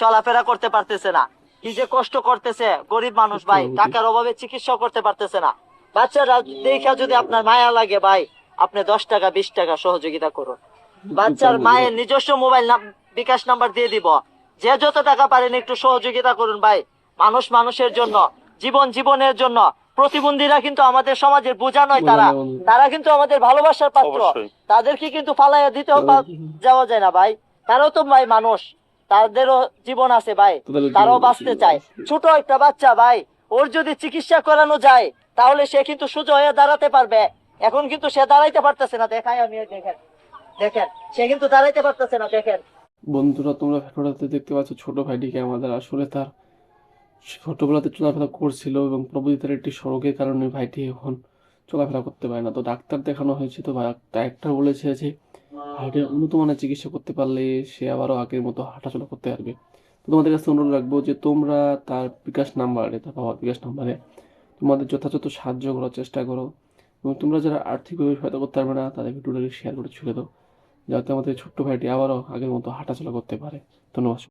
চলাফেরা করতে পারতেছে না। কি যে কষ্ট করতেছে গরিব মানুষ ভাই টাকার অভাবে চিকিৎসা করতে পারতেছে না। বাচ্চারা দেখা যদি আপনার মায়া লাগে ভাই আপনি দশ টাকা বিশ টাকা সহযোগিতা করুন। বাচ্চার মায়ের নিজস্ব মোবাইল বিকাশ নাম্বার দিয়ে দিব। যে যত টাকা পারেন একটু সহযোগিতা করুন ভাই। মানুষ মানুষের জন্য জীবন জীবনের জন্য। প্রতিবন্ধীরা কিন্তু আমাদের সমাজের বোঝা নয় তারা। তারা কিন্তু আমাদের ভালোবাসার পাত্র। তাদেরকে কিন্তু ফালাইয়া দিতে যাওয়া যায় না ভাই। তারাও তো ভাই মানুষ। তাদেরও জীবন আছে ভাই তারাও বাঁচতে চায়। ছোট একটা বাচ্চা ভাই ওর যদি চিকিৎসা করানো যায় তাহলে সে কিন্তু সোজা হয়ে দাঁড়াতে পারবে। এখন কিন্তু সে দাঁড়াইতে পারতেছে না। দেখাই আমি দেখেন দেখেন সে কিন্তু দাঁড়াইতে পারতেছে না দেখেন। বন্ধুরা তোমরা ভিডিওটাতে দেখতে পাচ্ছ ছোট ভাইটিকে আমাদের আসলে তার ছোটবেলাতে চলাফেরা করছিল এবং প্রবৃত্তির একটি সড়কের কারণে ভাইটি এখন চলাফেরা করতে পারে না। তো ডাক্তার দেখানো হয়েছে তো ডাক্তার বলেছে যে ভাইটির উন্নত মানের চিকিৎসা করতে পারলে সে আবারও আগের মতো হাঁটাচলা করতে পারবে। তো তোমাদের কাছে অনুরোধ রাখব যে তোমরা তার বিকাশ নাম্বারে তার বাবার বিকাশ নাম্বারে, তোমাদের যথাযথ সাহায্য করার চেষ্টা করো এবং তোমরা যারা আর্থিকভাবে সহায়তা করতে পারবে না, তাদেরকে ভিডিওটাকে শেয়ার করে ছুড়ে দাও, যাতে আমাদের ছোট্ট ভাইটি আবারও আগের মতো হাঁটাচলা করতে পারে। ধন্যবাদ।